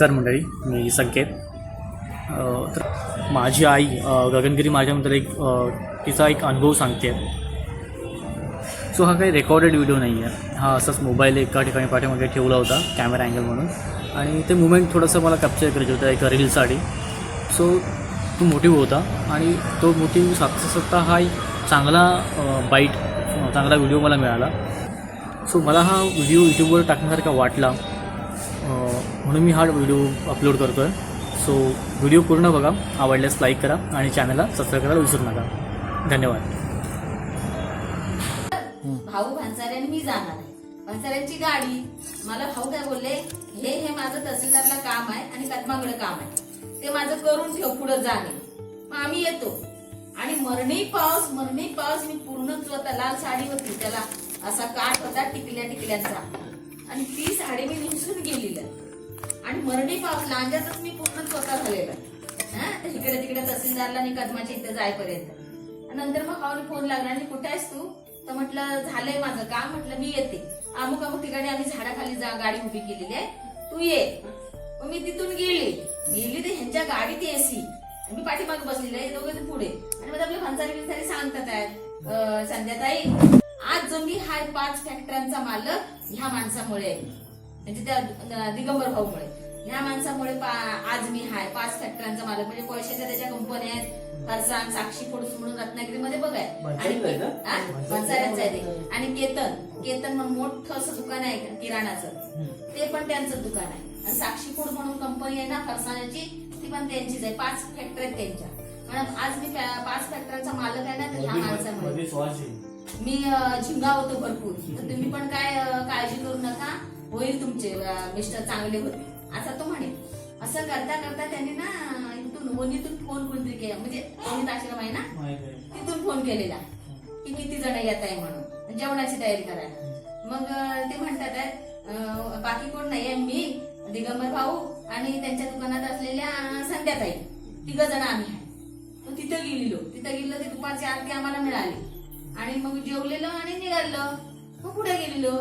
तर मंडळी मी संकेत. तर माझी आई गगनगिरी माझ्यानंतर एक तिचा एक अनुभव सांगते. सो हा काही रेकॉर्डेड व्हिडिओ नाही आहे. हा असाच मोबाईल एका ठिकाणी पाठीमागे ठेवला होता कॅमेरा अँगल म्हणून. आणि ते मुमेंट थोडंसं मला कॅप्चर करायचं होतं एका रीलसाठी सो तो मोटिव्ह होता आणि तो मोटिव्ह साधता साधता हा एक चांगला बाईट चांगला व्हिडिओ मला मिळाला. सो मला हा व्हिडिओ यूट्यूबवर टाकण्यासारखा वाटला. म्हणून मी हा व्हिडिओ अपलोड करतो आहे सो व्हिडिओ पूर्ण बघा. आवडल्यास लाईक करा आणि चॅनलला सबस्क्राईब करायला विसरू नका. धन्यवाद. भाऊ भांसाऱ्याने मी जाणार आहे. भांसाऱ्यांची गाडी. मला भाऊ काय बोलले? हे हे माझं तहसीलदारला काम आहे आणि कदमाकडे काम आहे. ते माझं करून ठेव पुढे जाणे मग आम्ही येतो. आणि मरणी पाऊस मरणी पाऊस मी पूर्ण स्वतः लाल साडी होती त्याला असा काठ होता टिकल्या टिकल्याचा आणि ती साडी मी नेसून गेलेलं आणि मरणी पाऊस लांजातच मी पूर्ण स्वतः झालेला हा? तर इकडे तिकडे तहसीलदारला आणि कदमाच्या इथे जायपर्यंत नंतर मग भाऊने फोन लागला आणि कुठे आहेस तू? तर म्हटलं झालंय माझं काम. म्हटलं मी येते. अमुक अमुक ठिकाणी आम्ही झाडाखाली जा गाडी उभी केलेली आहे. तू ये. मग मी तिथून गेली. गेली तर ह्यांच्या गाडीत एसी मी पाठीमाग बसलेली आहे. दोघे पुढे. आणि मग आपले भन्सारी बिनसारी सांगतात आहेत संध्याताई. आज जो मी हाय पाच फॅक्टऱ्यांचा मालक ह्या माणसामुळे. म्हणजे त्या दिगंबर भाऊमुळे. ह्या माणसामुळे आज मी हाय पाच फॅक्टऱ्यांचा मालक. म्हणजे पैशाच्या त्याच्या कंपन्या आहेत. फरसाण साक्षी फोडूस म्हणून रत्नागिरीमध्ये बघाय भन्साऱ्यांचं आहे ते. आणि केतन. केतन म्हणून मोठं असं दुकान आहे किराणाचं. ते पण त्यांचं दुकान आहे. आणि साक्षी फूड म्हणून कंपनी आहे ना फरसाण्याची ती पण त्यांचीच आहे. पाच फॅक्टरी आहेत त्यांच्या. म्हणून आज मी पाच फॅक्टरीचा मालक आहे ना तर ह्या माणसामुळे. मी झिंगा होतो भरपूर. तर तुम्ही पण काय काळजी करू नका. होईल तुमचे मिस्टर चांगले होते असा तो म्हणे असं करता करता त्यांनी ना इथून वणीतून फोन कोणतरी केला. म्हणजे वणीत आश्रम आहे ना? तिथून फोन केलेला. की किती जण येत आहे म्हणून. जेवणाची तयारी करायला. मग ते म्हणतात बाकी कोण नाहीये मी दिगंबर भाऊ आणि त्यांच्या दुकानात असलेल्या संध्याताई. तिघ जण आम्ही आहे. मग तिथं गेलेलो. तिथं गेलो ते दुपारची आरती आम्हाला मिळाली. आणि मग जेवलेलो आणि निघालो मग पुढे गेलेलो.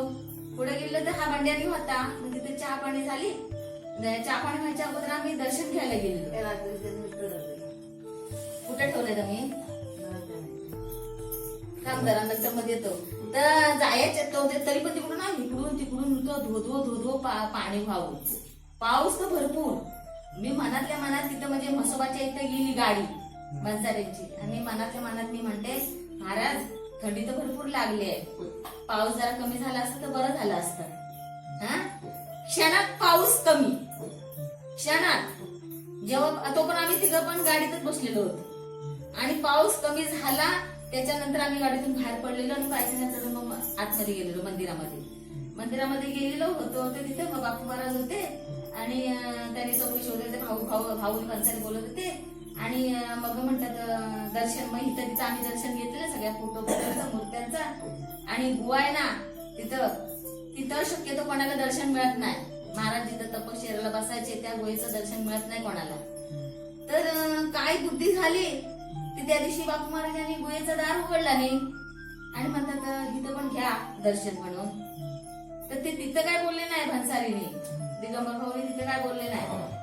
पुढे गेलो तर हा भांड्यानी होता मग तिथे चहा पाणी झाली. चहा पाणी व्हायच्या अगोदर आम्ही दर्शन घ्यायला गेलेलो. कुठे ठेवलंय? तुम्ही? नंतर मध्ये येतो. तर जायचं तो तरी पण तिकडून ना इकडून तिकडून तो धो धो धो धो पा- पाणी व्हावं. पाऊस तर भरपूर. मी मनातल्या मनात तिथं म्हणजे म्हसोबाच्या इथं गेली गाडी बंजाऱ्यांची. आणि मनातल्या मनात मी म्हणते महाराज थंडी तर भरपूर लागली आहे. पाऊस जरा कमी झाला असतं तर बरं झालं असतं. हा? क्षणात पाऊस कमी. क्षणात. जेव्हा तो पण आम्ही तिघं पण गाडीतच बसलेलो होतो. आणि पाऊस कमी झाला त्याच्यानंतर आम्ही गाडीतून बाहेर पडलेलो आणि पायथ्यानंतर मग आतमध्ये गेलेलो मंदिरामध्ये. मंदिरामध्ये गेलेलो होतो तर तिथे मग बापू महाराज होते. आणि त्यांनी चौकशी शोधले ते भाऊ भाऊ भाऊ माणसाने बोलत होते आणि मग म्हणतात दर्शन मग इथं तिचं आम्ही दर्शन घेतलं सगळ्या फोटो मूर्त्यांचा आणि गुवा आहे ना तिथं तिथं शक्यतो कोणाला दर्शन मिळत नाही. महाराज जिथं तपश्चर्याला बसायचे त्या गुहेचं दर्शन मिळत नाही कोणाला. तर काय बुद्धी झाली ती त्या दिवशी बापू महाराजांनी गुहेचं दार उघडला नाही. आणि म्हणतात तिथं इथं पण घ्या दर्शन म्हणून. तर ते तिथं काय बोलले नाही भन्सारीने. दिगंबर भाऊने तिथं काय बोलले नाही.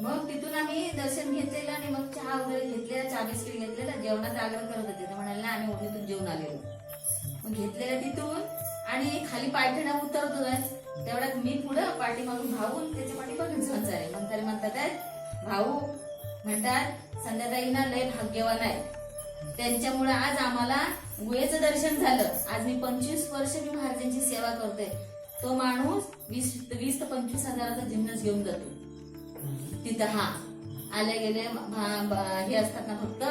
मग तिथून आम्ही दर्शन घेतलेलं आणि मग चहा वगैरे घेतलेला चहा बिस्किट घेतलेला जेवणाचा आग्रह करत होते. तर म्हणाले ना आम्ही ओढणीतून जेवण आलेलो. मग घेतलेलं तिथून आणि खाली पायथ्याला उतरत तेवढ्यात मी पुढं पाठीमागून भाऊन त्याच्या पाठीमागून झोन झाले मग तरी म्हणतात भाऊ म्हणतात संध्याताईना लय भाग्यवान आहे. त्यांच्यामुळे आज आम्हाला गुहेचं दर्शन झालं. आज मी पंचवीस वर्ष मी महाराजांची सेवा करते तो माणूस वीस वीस ते पंचवीस हजाराचा जिन्नस घेऊन जातो. तिथं हा. आले गेले हे असतात ना फक्त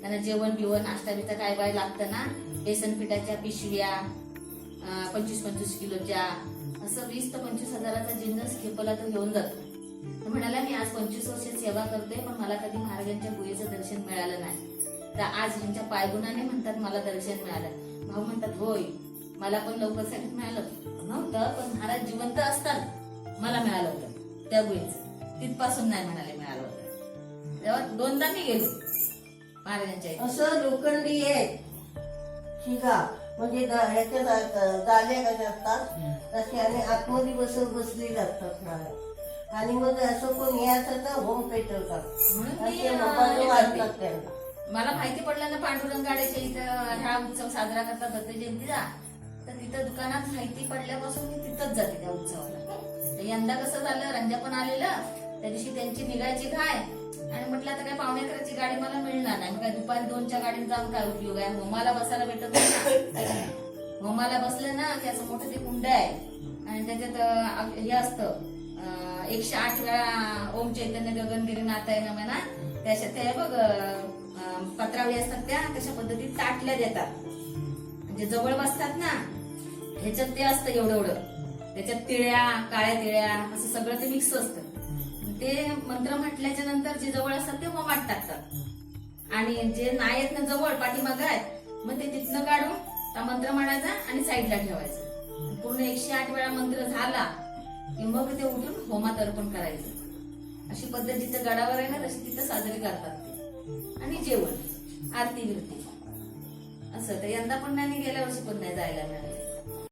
त्यांना जेवण बिवण नाश्ता बिता काय बाय लागतं ना बेसन पिठाच्या पिशव्या पंचवीस पंचवीस किलोच्या असं वीस ते पंचवीस हजाराचा जिन्नस खेपला तो घेऊन जातो. म्हणाला मी आज पंचवीस वर्ष सेवा करते पण मला कधी महाराजांच्या गुहेचं दर्शन मिळालं नाही. तर आज ह्यांच्या पायगुणाने म्हणतात मला दर्शन मिळालं. भाऊ म्हणतात होय मला पण लवकरसाठी मिळालं नव्हतं पण महाराज जिवंत असतात मला मिळालं होतं त्या गुहेचं. तिथपासून नाही म्हणाले मिळालं होतं. तेव्हा दोनदा मी गेलो महाराजांच्या इथे. असं लोखंडी आहे. शिगा म्हणजे गा- ह्याच्या गाल्या कशा असतात तसे आणि आतमध्ये बसून बसलेले असतात नारळ आणि मग असं कोण हे असं तर होम पेटवतात म्हणून मी, अं, हे करते. त्यांना. मला माहिती पडलं ना पांडुरंग गाड्याच्या इथं हा उत्सव साजरा करतात दत्त जयंतीचा तर तिथं दुकानात माहिती पडल्यापासून मी तिथंच जाते त्या उत्सवाला. तर यंदा कसं झालं रंजा पण आलेलं. त्या दिवशी त्यांची निघायची काय आणि म्हटलं आता काय पावणे अकराची गाडी मला मिळणार नाही. मग काय दुपारी दोनच्या गाडीत जाऊन काय उपयोग आहे होमाला बसायला भेटत नाही होमाला बसलं ना की असं मोठं ते कुंड आहे. आणि त्याच्यात हे असतं एकशे आठ वेळा ओम चैतन्य गगनगिरी नाता आहे ना म्हणा. त्याच्या ते बघ पत्रावळी असतात त्या तशा पद्धतीत ताटल्या देतात. म्हणजे जवळ बसतात ना ह्याच्यात ते असतं एवढं एवढं त्याच्यात तिळ्या काळ्या तिळ्या असं सगळं ते मिक्स असतं. ते मंत्र म्हटल्याच्या नंतर जे जवळ असतात ते वाट टाकतात आणि जे नाही आहेत ना जवळ पाठीमागं आहेत मग ते तिथनं काढून त्या मंत्र म्हणायचा आणि साईडला ठेवायचं. पूर्ण एकशे आठ वेळा मंत्र झाला की मग ते उठून होमात अर्पण करायचं. अशी पद्धत जिथं गडावर आहे ना तशी तिथं साजरी करतात ते. आणि जेवण आरती बिरती असं. तर यंदा पण नाही गेल्या वर्षी पण नाही जायला मिळालं.